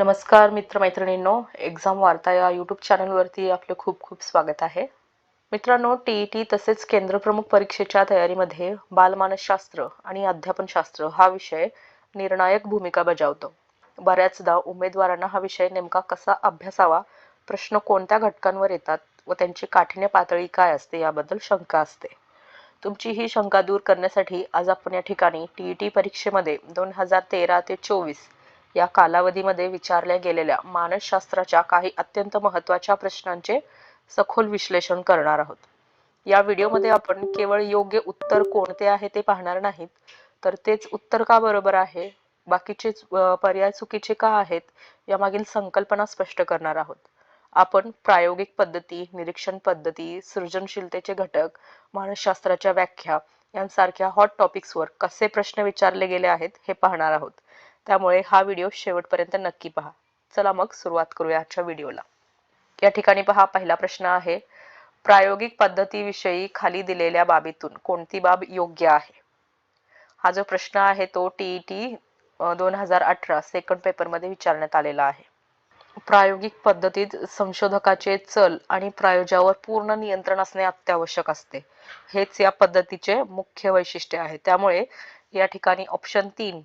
नमस्कार मित्रमैत्रिणींनो. एक्झाम वार्ता या यूट्यूब चॅनलवरती आपलं खूप खूप स्वागत आहे. मित्रांनो टी ई टी तसेच केंद्रप्रमुख परीक्षेच्या तयारीमध्ये बालमानसशास्त्र आणि अध्यापनशास्त्र हा विषय निर्णायक भूमिका बजावतो. बऱ्याचदा उमेदवारांना हा विषय नेमका कसा अभ्यासावा प्रश्न कोणत्या घटकांवर येतात व त्यांची काठिण्य पातळी काय असते याबद्दल शंका असते. तुमची ही शंका दूर करण्यासाठी आज आपण या ठिकाणी टी ई टी परीक्षेमध्ये दोन हजार तेरा ते चोवीस या कालावधीमध्ये विचारल्या गेलेल्या मानसशास्त्राच्या काही अत्यंत महत्त्वाच्या प्रश्नांचे सखोल विश्लेषण करणार आहोत. या व्हिडिओमध्ये आपण केवळ योग्य उत्तर कोणते आहे ते पाहणार नाहीत तर तेच उत्तर का बरोबर आहे बाकीचे पर्याय चुकीचे का आहेत यामागील संकल्पना स्पष्ट करणार आहोत. आपण प्रायोगिक पद्धती निरीक्षण पद्धती सृजनशीलतेचे घटक मानसशास्त्राच्या व्याख्या यांसारख्या हॉट टॉपिक्सवर कसे प्रश्न विचारले गेले आहेत हे पाहणार आहोत. त्यामुळे हा व्हिडिओ शेवटपर्यंत नक्की पहा. चला मग सुरुवात करूया आजच्या व्हिडिओला. या ठिकाणी पहा पहिला प्रश्न आहे प्रायोगिक पद्धतीविषयी खाली दिलेल्या बाबीतून कोणती बाब योग्य आहे? हा जो प्रश्न आहे तो टीई टी दोन हजार अठरा सेकंड पेपरमध्ये विचारण्यात आलेला आहे. प्रायोगिक पद्धतीत संशोधकाचे चल आणि प्रायोजावर पूर्ण नियंत्रण असणे अत्यावश्यक असते. हेच या पद्धतीचे मुख्य वैशिष्ट्य आहे. त्यामुळे या ठिकाणी ऑप्शन तीन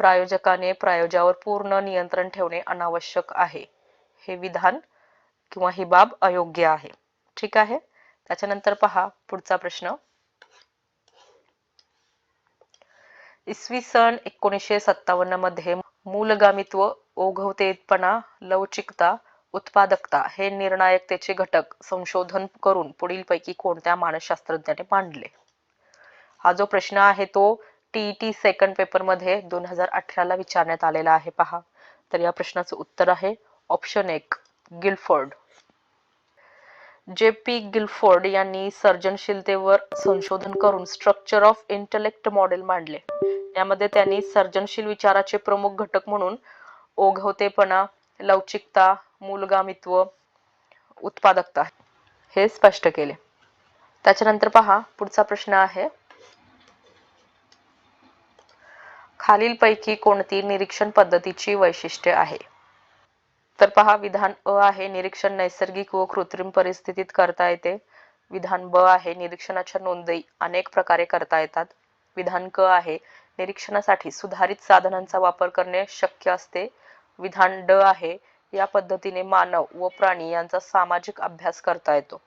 प्रायोजकाने प्रायोजावर पूर्ण नियंत्रण ठेवणे अनावश्यक आहे. हे विधान किंवा ही बाब अयोग्य आहे. ठीक आहे? त्याच्यानंतर पहा पुढचा प्रश्न. इसवी सन एकोणीसशे सत्तावन्नमध्ये मूलगामित्व ओघवतेपणा लवचिकता उत्पादकता हे निर्णायकतेचे घटक संशोधन करून पुढीलपैकी कोणत्या मानसशास्त्रज्ञाने मांडले? हा जो प्रश्न आहे तो टीईटी सेकंड पेपरमध्ये दोन हजार अठराला विचारण्यात आलेला आहे. पहा. तर या प्रश्नाचं उत्तर आहे. ऑप्शन एक गिलफोर्ड. जे पी गिलफोर्ड यांनी सर्जनशीलतेवर संशोधन करून स्ट्रक्चर ऑफ इंटेलेक्ट मॉडेल मांडले. यामध्ये त्यांनी सर्जनशील विचाराचे प्रमुख घटक म्हणून ओघवतेपणा लवचिकता मूलगामित्व उत्पादकता हे स्पष्ट केले. त्याच्यानंतर पहा पुढचा प्रश्न आहे. खालीलपैकी कोणती निरीक्षण पद्धतीची वैशिष्ट्ये आहे? तर पहा विधान अ आहे निरीक्षण नैसर्गिक व कृत्रिम परिस्थितीत करता येते. विधान ब आहे निरीक्षणाच्या नोंदी अनेक प्रकारे करता येतात. विधान क आहे निरीक्षणासाठी सुधारित साधनांचा वापर करणे शक्य असते. विधान ड आहे या पद्धतीने मानव व प्राणी यांचा सामाजिक अभ्यास करता येतो.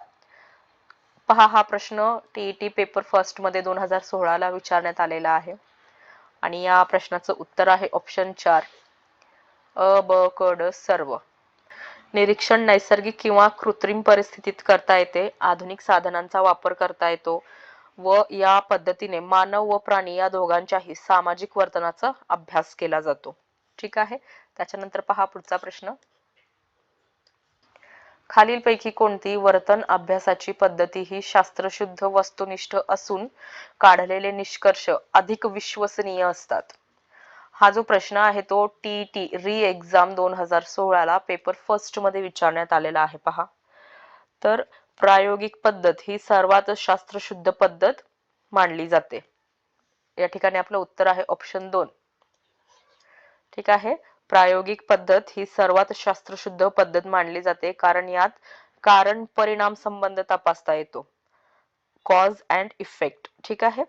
पहा हा प्रश्न टीईटी पेपर फर्स्टमध्ये दोन हजार सोळाला विचारण्यात आलेला आहे. आणि या प्रश्नाचं उत्तर आहे ऑप्शन चार. अ ब क ड सर्व. निरीक्षण नैसर्गिक किंवा कृत्रिम परिस्थितीत करता येते आधुनिक साधनांचा वापर करता येतो व या पद्धतीने मानव व प्राणी या दोघांच्याही सामाजिक वर्तनाचा अभ्यास केला जातो. ठीक आहे? त्याच्यानंतर पहा पुढचा प्रश्न. खालीलपैकी कोणती वर्तन अभ्यासाची पद्धती ही शास्त्रशुद्ध वस्तुनिष्ठ असून काढलेले निष्कर्ष अधिक विश्वसनीय असतात? हा जो प्रश्न आहे तो टी टी री एक्झाम दोन हजार सोळाला पेपर फर्स्टमध्ये विचारण्यात आलेला आहे. पहा. तर प्रायोगिक पद्धत ही सर्वात शास्त्रशुद्ध पद्धत मानली जाते. या ठिकाणी आपलं उत्तर आहे ऑप्शन दोन. ठीक आहे? प्रायोगिक पद्धत ही सर्वात शास्त्रशुद्ध पद्धत मानली जाते कारण यात कारण परिणाम संबंध तपासता येतो. कॉज अँड इफेक्ट ठीक आहे?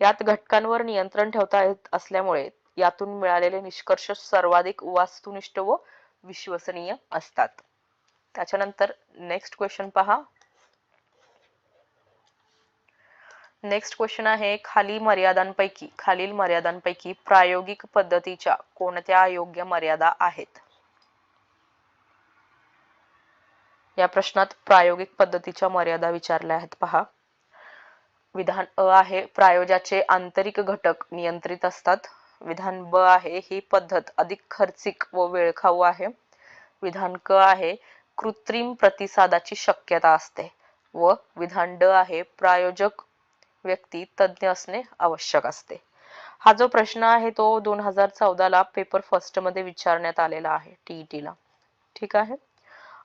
यात घटकांवर नियंत्रण ठेवता येत असल्यामुळे यातून मिळालेले निष्कर्ष सर्वाधिक वास्तुनिष्ठ व विश्वसनीय असतात. त्याच्यानंतर नेक्स्ट क्वेश्चन पहा. नेक्स्ट क्वेश्चन आहे खाली मर्यादांपैकी खालील मर्यादांपैकी प्रायोगिक पद्धतीच्या कोणत्या योग्य मर्यादा आहेत? या प्रश्नात प्रायोगिक पद्धतीच्या मर्यादा विचारल्या आहेत पहा. विधान अ आहे प्रायोजाचे आंतरिक घटक नियंत्रित असतात. विधान ब आहे ही पद्धत अधिक खर्चिक व वेळखाऊ आहे. विधान क आहे कृत्रिम प्रतिसादाची शक्यता असते. व विधान ड आहे प्रायोजक व्यक्ती तज्ज्ञ असणे आवश्यक असते. हा जो प्रश्न आहे तो दोन हजार चौदाला पेपर फर्स्टमध्ये विचारण्यात आलेला आहे टीईटी ला. ठीक आहे?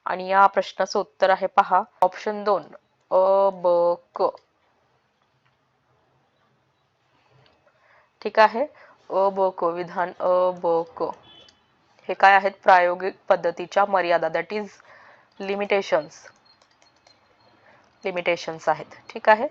आणि या प्रश्नाचं उत्तर आहे पहा. ऑप्शन दोन अ ब क. ठीक आहे? अ ब क. विधान अ ब क. हे काय आहेत? प्रायोगिक पद्धतीच्या मर्यादा दॅट इज लिमिटेशन्स लिमिटेशन्स आहेत. ठीक आहे?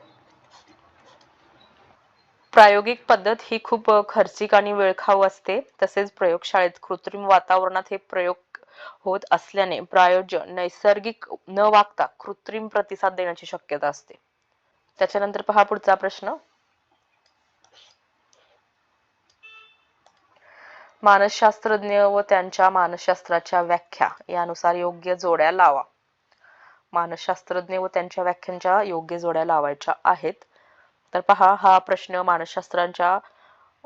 प्रायोगिक पद्धत ही खूप खर्चिक आणि वेळखाऊ असते. तसेच प्रयोगशाळेत कृत्रिम वातावरणात हे प्रयोग होत असल्याने प्रायोजन नैसर्गिक न वागता कृत्रिम प्रतिसाद देण्याची शक्यता असते. त्याच्यानंतर पहा पुढचा प्रश्न. मानसशास्त्रज्ञ व त्यांच्या मानसशास्त्राच्या व्याख्या यानुसार योग्य जोड्या लावा. मानसशास्त्रज्ञ व त्यांच्या व्याख्यांच्या योग्य जोड्या लावायच्या आहेत. तर पहा हा प्रश्न मानसशास्त्रांच्या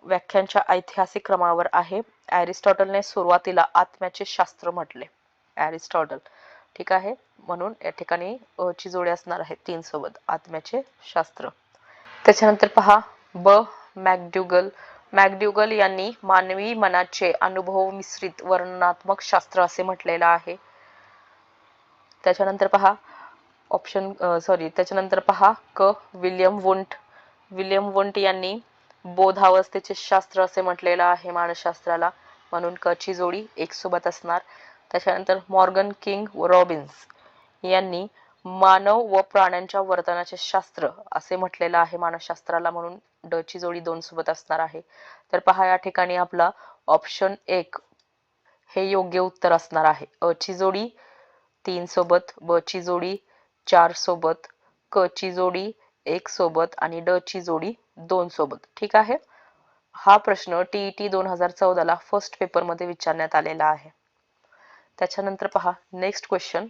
व्याख्यांच्या ऐतिहासिक क्रमावर आहे. ॲरिस्टॉटलने सुरुवातीला आत्म्याचे शास्त्र म्हटले. ॲरिस्टॉटल. ठीक आहे. म्हणून या ठिकाणी ची जोडी असणार आहे तीन सोबत आत्म्याचे शास्त्र. त्याच्यानंतर पहा ब. मॅकड्युगल मॅकड्युगल यांनी मानवी मनाचे अनुभव मिश्रित वर्णनात्मक शास्त्र असे म्हटलेलं आहे. त्याच्यानंतर पहा ऑप्शन सॉरी त्याच्यानंतर पहा क. William won't. विल्यम वंट यांनी बोधावस्थेचे शास्त्र असे म्हटलेलं आहे मानसशास्त्राला. म्हणून क ची जोडी एक सोबत असणार. त्याच्यानंतर मॉर्गन किंग व रॉबिन्स यांनी मानव व प्राण्यांच्या वर्तनाचे शास्त्र असे म्हटलेलं आहे मानसशास्त्राला. म्हणून ड ची जोडी दोन सोबत असणार आहे. तर पहा या ठिकाणी आपला ऑप्शन एक हे योग्य उत्तर असणार आहे. अ ची जोडी तीन सोबत ब ची जोडी चार सोबत क ची जोडी एक सोबत आणि ड ची जोडी दोन सोबत. ठीक आहे? हा प्रश्न टीईटी दोन हजार चौदाला फर्स्ट पेपरमध्ये विचारण्यात आलेला आहे. त्याच्यानंतर पहा नेक्स्ट क्वेश्चन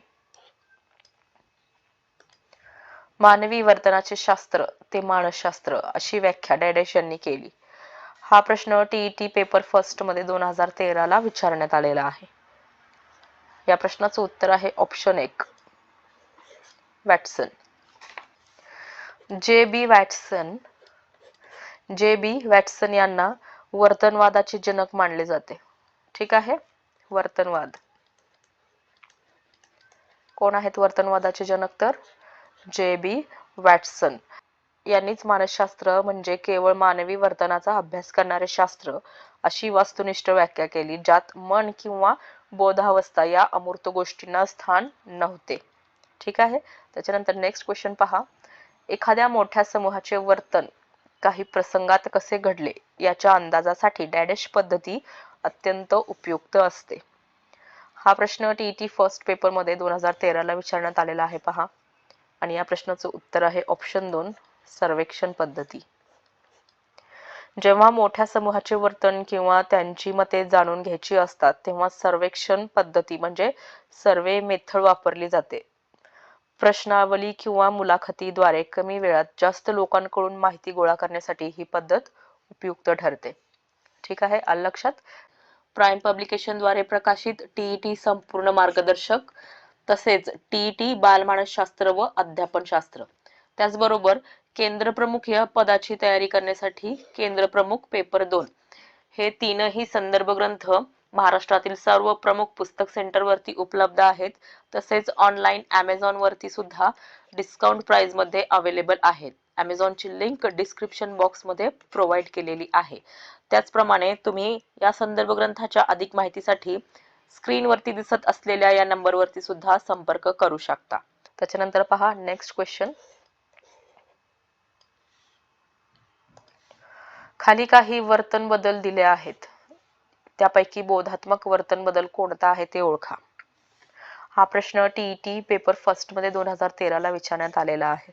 मानवी वर्तनाचे शास्त्र ते मानसशास्त्र अशी व्याख्या डॅडेश यांनी केली. हा प्रश्न टीईटी पेपर फर्स्टमध्ये दोन हजार तेराला विचारण्यात आलेला आहे. या प्रश्नाचं उत्तर आहे ऑप्शन एक. वॅटसन जे बी वॅटसन जे बी वॅटसन यांना वर्तनवादाचे जनक मानले जाते. ठीक आहे? वर्तनवाद. कोण आहेत वर्तनवादाचे जनक तर? जे बी वॅटसन. यांनीच मानसशास्त्र म्हणजे केवळ मानवी वर्तनाचा अभ्यास करणारे शास्त्र अशी वस्तुनिष्ठ व्याख्या केली ज्यात मन किंवा बोधावस्था या अमूर्त गोष्टींना स्थान नव्हते. ठीक आहे? त्याच्यानंतर नेक्स्ट क्वेश्चन पहा. एखाद्या मोठ्या समूहाचे वर्तन काही प्रसंगात कसे घडले याच्या अंदाजासाठी डॅडेश पद्धती अत्यंत उपयुक्त असते. हा प्रश्न टीईटी फर्स्ट पेपरमध्ये दोन हजार तेराला विचारण्यात आलेला आहे पहा. आणि या प्रश्नाचं उत्तर आहे ऑप्शन दोन सर्वेक्षण पद्धती. जेव्हा मोठ्या समूहाचे वर्तन किंवा त्यांची मते जाणून घ्यायची असतात तेव्हा सर्वेक्षण पद्धती म्हणजे सर्वे मेथड वापरली जाते. प्रश्नावली किंवा मुलाखतीद्वारे कमी वेळात जास्त लोकांकडून माहिती गोळा करण्यासाठी ही पद्धत उपयुक्त ठरते. ठीक आहे आल लक्षात? प्राईम पब्लिकेशनद्वारे प्रकाशित टीईटी संपूर्ण मार्गदर्शक तसेच टीईटी बालमानसशास्त्र व अध्यापनशास्त्र. त्याचबरोबर केंद्रप्रमुख या पदाची तयारी करण्यासाठी केंद्रप्रमुख पेपर दोन. हे तीनही संदर्भ ग्रंथ महाराष्ट्रातील सर्व प्रमुख पुस्तक सेंटरवरती उपलब्ध आहेत. तसेच ऑनलाईन ॲमेझॉनवरती सुद्धा डिस्काउंट प्राईजमध्ये अवेलेबल आहेत. अमेझॉनची लिंक डिस्क्रिप्शन बॉक्समध्ये प्रोव्हाइड केलेली आहे. त्याचप्रमाणे तुम्ही या संदर्भ ग्रंथाच्या अधिक माहितीसाठी स्क्रीनवरती दिसत असलेल्या या नंबरवरती सुद्धा संपर्क करू शकता. त्याच्यानंतर पहा नेक्स्ट क्वेश्चन खाली काही वर्तन बदल दिले आहेत. त्यापैकी बोधात्मक वर्तन बदल कोणता आहे ते ओळखा. हा प्रश्न टीईटी पेपर फर्स्टमध्ये दोन हजार तेराला विचारण्यात आलेला आहे.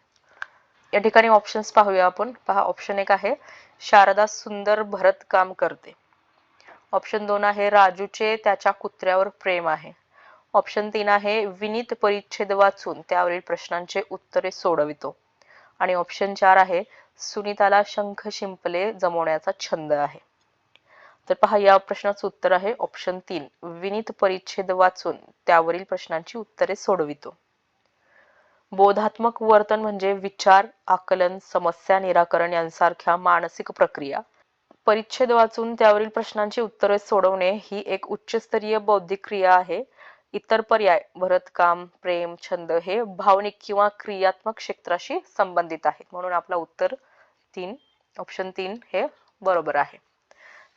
या ठिकाणी ऑप्शन्स पाहूया आपण. पहा ऑप्शन एक आहे शारदा सुंदर भरत काम करते. ऑप्शन दोन आहे राजूचे त्याच्या कुत्र्यावर प्रेम आहे. ऑप्शन तीन आहे विनीत परिच्छेद वाचून त्यावरील प्रश्नांचे उत्तरे सोडवितो. आणि ऑप्शन चार आहे सुनीताला शंख शिंपले जमवण्याचा छंद आहे. तर पहा या प्रश्नाचं उत्तर आहे ऑप्शन तीन. विनीत परिच्छेद वाचून त्यावरील प्रश्नांची उत्तरे सोडवितो. बोधात्मक वर्तन म्हणजे विचार आकलन समस्या निराकरण यांसारख्या मानसिक प्रक्रिया. परिच्छेद वाचून त्यावरील प्रश्नांची उत्तरे सोडवणे ही एक उच्चस्तरीय बौद्धिक क्रिया आहे. इतर पर्याय भरतकाम प्रेम छंद हे भावनिक किंवा क्रियात्मक क्षेत्राशी संबंधित आहेत. म्हणून आपला उत्तर तीन ऑप्शन तीन हे बरोबर आहे.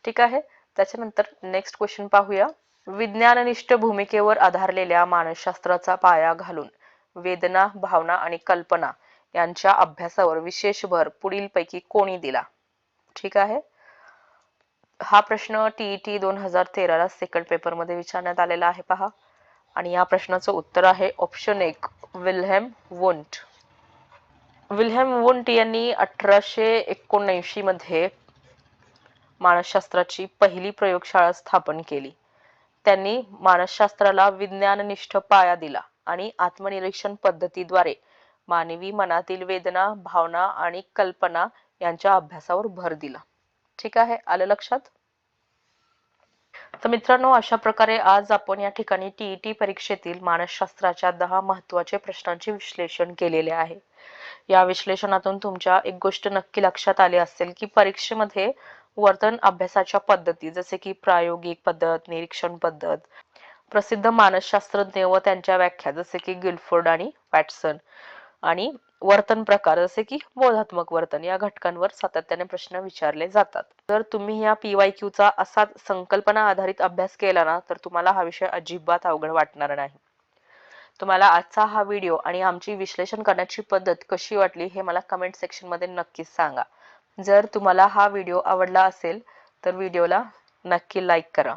ठीक आहे. त्याच्यानंतर नेक्स्ट क्वेश्चन पाहूया. विज्ञाननिष्ठ भूमिकेवर आधारलेल्या मानसशास्त्राचा पाया घालून वेदना भावना आणि कल्पना यांच्या अभ्यासावर विशेष भर पुढीलपैकी कोणी दिला? ठीक आहे. हा प्रश्न टीईटी दोन हजार तेराला सेकंड पेपरमध्ये विचारण्यात आलेला आहे पहा. आणि या प्रश्नाचं उत्तर आहे ऑप्शन एक विल्हेम वुंट. विल्हेम वुंट यांनी अठराशे एकोणऐंशी मध्ये मानसशास्त्राची पहिली प्रयोगशाळा स्थापन केली. त्यांनी मानसशास्त्राला विज्ञाननिष्ठ पाया दिला आणि आत्मनिरीक्षण पद्धतीद्वारे मानवी मनातील वेदना भावना आणि कल्पना यांच्या अभ्यासावर भर दिला. ठीक आहे? आलं लक्षात? तर मित्रांनो अशा प्रकारे आज आपण या ठिकाणी टीईटी परीक्षेतील मानसशास्त्राच्या दहा महत्त्वाचे प्रश्नांचे विश्लेषण केलेले आहे. या विश्लेषणातून तुमच्या एक गोष्ट नक्की लक्षात आली असेल की परीक्षेमध्ये वर्तन अभ्यासाच्या पद्धती जसे की प्रायोगिक पद्धत निरीक्षण पद्धत प्रसिद्ध मानसशास्त्रज्ञ व त्यांच्या व्याख्या जसे की गिल्फोर्ड आणि वॅटसन. आणि वर्तन प्रकार जसे की बोधात्मक वर्तन या घटकांवर सातत्याने प्रश्न विचारले जातात. जर तुम्ही या पीवाय चा असा संकल्पना आधारित अभ्यास केला ना तर तुम्हाला हा विषय अजिबात अवघड वाटणार नाही. तुम्हाला आजचा हा व्हिडिओ आणि आमची विश्लेषण करण्याची पद्धत कशी वाटली हे मला कमेंट सेक्शनमध्ये नक्कीच सांगा. जर तुम्हाला हा व्हिडिओ आवडला असेल तर व्हिडिओला नक्की लाईक करा.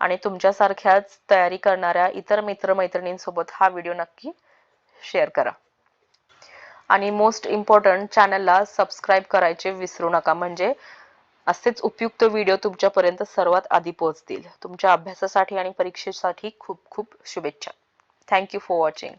आणि तुमच्यासारख्याच तयारी करणाऱ्या इतर मित्रमैत्रिणींसोबत हा व्हिडिओ नक्की शेअर करा. आणि मोस्ट इम्पॉर्टंट चॅनलला सबस्क्राईब करायचे विसरू नका. म्हणजे असेच उपयुक्त व्हिडिओ तुमच्यापर्यंत सर्वात आधी पोहोचतील. तुमच्या अभ्यासासाठी आणि परीक्षेसाठी खूप खूप शुभेच्छा. Thank you for watching